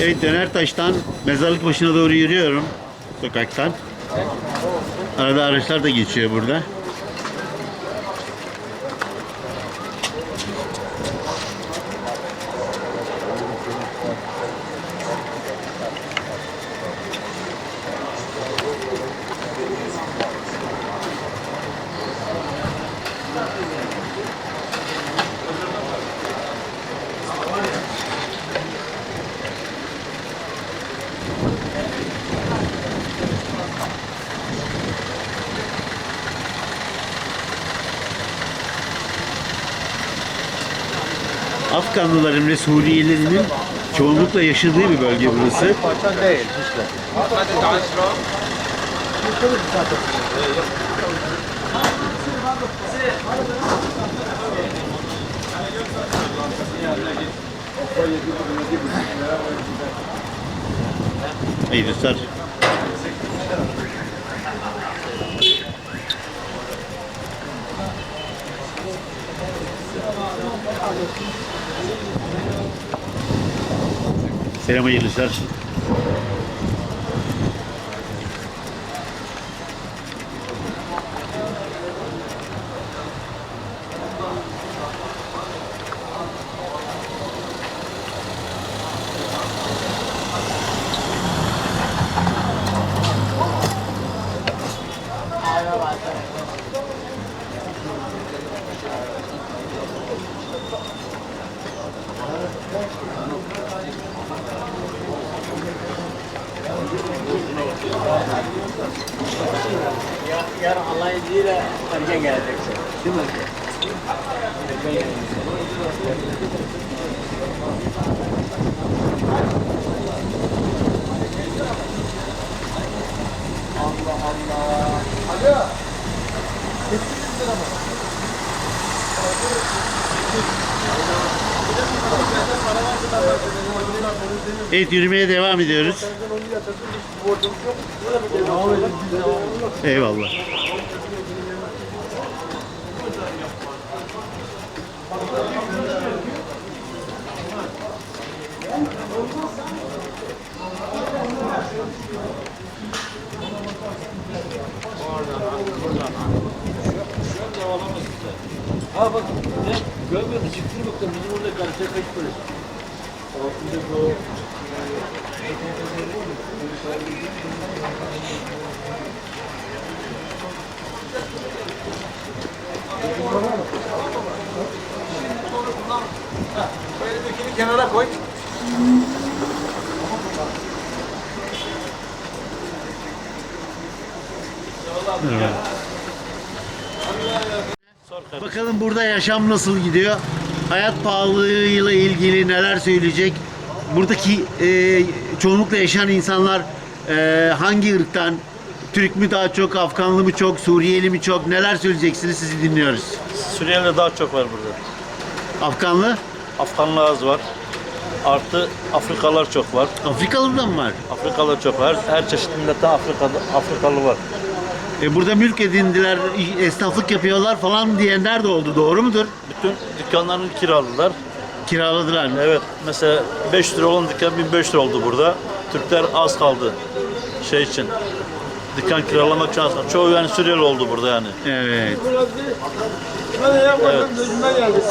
Evet Dönertaş'tan mezarlık başına doğru yürüyorum sokaktan. Arada araçlar da geçiyor burada. Afganlıların ve Suriyelilerin çoğunlukla yaşadığı bir bölge burası. İyi Seremos ilusões. Yarın Allah'ın izniyle erken geleceksin. Değil mi? Evet yürümeye devam ediyoruz. Eyvallah. Ha bak ne? Görmüyor musun? Çıktı bakalım. Bizim orada karşıya kaç Bakalım burada yaşam nasıl gidiyor? Hayat pahalılığıyla ilgili neler söyleyecek? Buradaki e, çoğunlukla yaşayan insanlar e, hangi ırktan? Türk mü daha çok, Afganlı mı çok, Suriyeli mi çok? Neler söyleyeceksiniz? Sizi dinliyoruz. Suriyeliler daha çok var burada. Afganlı? Afganlar az var. Artı Afrikalılar çok var. Afrikalı da mı var? Afrikalılar çok var. Her, çeşit milletten Afrikalı, Afrikalı var. E, burada mülk edindiler, esnaflık yapıyorlar falan diyenler de oldu. Doğru mudur? Bütün dükkanlarını kiraladılar. Kiraladılar mı? Evet mesela 5 lira olan dükkan 1500 lira oldu burada. Türkler az kaldı şey için. Dükkan kiralamak için az kaldı. Çoğu yani Suriyeli oldu burada yani. Evet. Evet.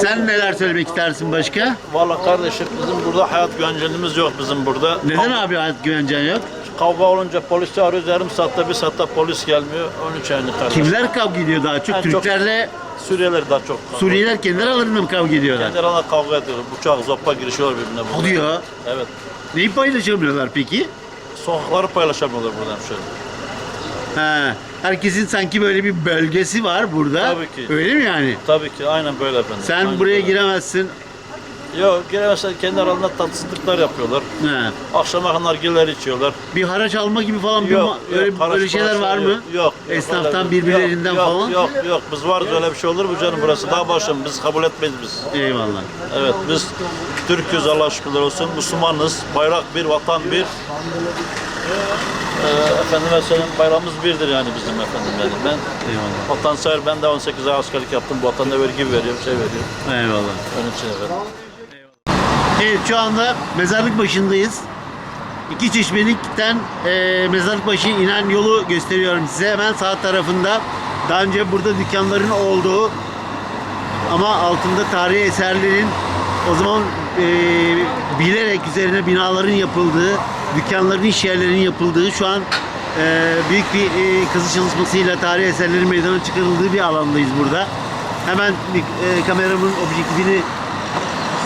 Sen neler söylemek istersin başka? Vallahi kardeşim bizim burada hayat güvencemiz yok bizim burada. Neden abi hayat güvencen yok? Kavga olunca polisi arıyoruz yarım saatte bir saatte polis gelmiyor. Onun için yani kardeşim. Kimler kavga ediyor daha çok? En çok- Türklerle Suriyeliler daha çok. Suriyeliler kendi aralarında mı kavga ediyorlar? Kendi aralarında kavga ediyorlar. Bıçak, zopa girişiyorlar birbirine. burada. O diyor. Evet. Neyi paylaşamıyorlar peki? Sokakları paylaşamıyorlar buradan şöyle. Ha, herkesin sanki böyle bir bölgesi var burada. Tabii ki. Öyle mi yani? Tabii ki aynen böyle efendim. Sen Aynen buraya böyle. giremezsin. Yok giremezsen kendi aralarında tatsızlıklar yapıyorlar. Ha. Akşama kadar giller içiyorlar. Bir haraç alma gibi falan bir Yok, ma- öyle, yok, haraç öyle şeyler falan var mı? Yok. yok, Esnaftan öyle- birbirlerinden yok, falan. Yok yok biz varız öyle bir şey olur mu canım burası daha başım biz kabul etmeyiz biz. Eyvallah. Evet biz Türk'üz Allah şükürler olsun Müslümanız bayrak bir vatan bir. Ee, efendime söyleyeyim bayrağımız birdir yani bizim efendim yani. Ben Eyvallah. vatansever ben de 18 ay askerlik yaptım bu vatanda vergi veriyorum şey veriyorum. Eyvallah. Onun için efendim. Evet şu anda mezarlık başındayız. İki çeşmelikten e, mezarlık başı inen yolu gösteriyorum size. Hemen sağ tarafında daha önce burada dükkanların olduğu ama altında tarihi eserlerin o zaman e, bilerek üzerine binaların yapıldığı, dükkanların iş yerlerinin yapıldığı şu an e, büyük bir e, kazı çalışmasıyla tarihi eserlerin meydana çıkarıldığı bir alandayız burada. Hemen e, kameramın objektifini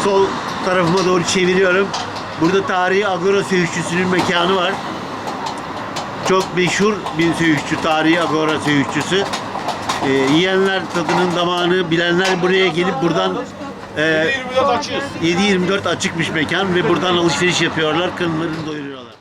sol tarafıma doğru çeviriyorum. Burada tarihi Agora Söğüşçüsü'nün mekanı var. Çok meşhur bir söğüşçü, tarihi Agora Söğüşçüsü. Ee, yiyenler tadının damağını bilenler buraya gelip buradan e, 7-24 açıkmış mekan ve buradan alışveriş yapıyorlar, karınlarını doyuruyorlar.